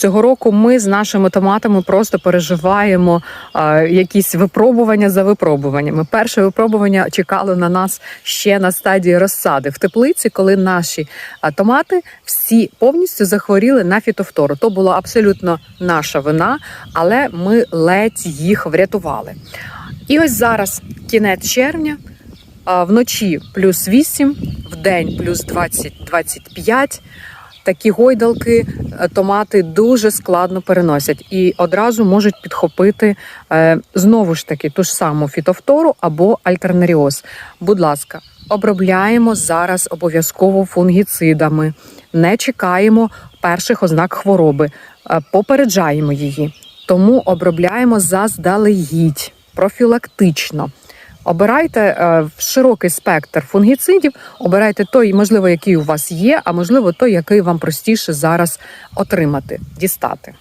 Цього року ми з нашими томатами просто переживаємо е, якісь випробування за випробуваннями. Перше випробування чекало на нас ще на стадії розсади в теплиці, коли наші е, томати всі повністю захворіли на фітофтору. То була абсолютно наша вина, але ми ледь їх врятували. І ось зараз кінець червня. Вночі плюс 8, в день плюс 20-25. Такі гойдалки е, томати дуже складно переносять і одразу можуть підхопити е, знову ж таки ту ж саму фітофтору або альтернаріоз. Будь ласка, обробляємо зараз обов'язково фунгіцидами, не чекаємо перших ознак хвороби, е, попереджаємо її. Тому обробляємо заздалегідь, профілактично. Обирайте е, широкий спектр фунгіцидів, обирайте той, можливо, який у вас є, а можливо, той, який вам простіше зараз отримати, дістати.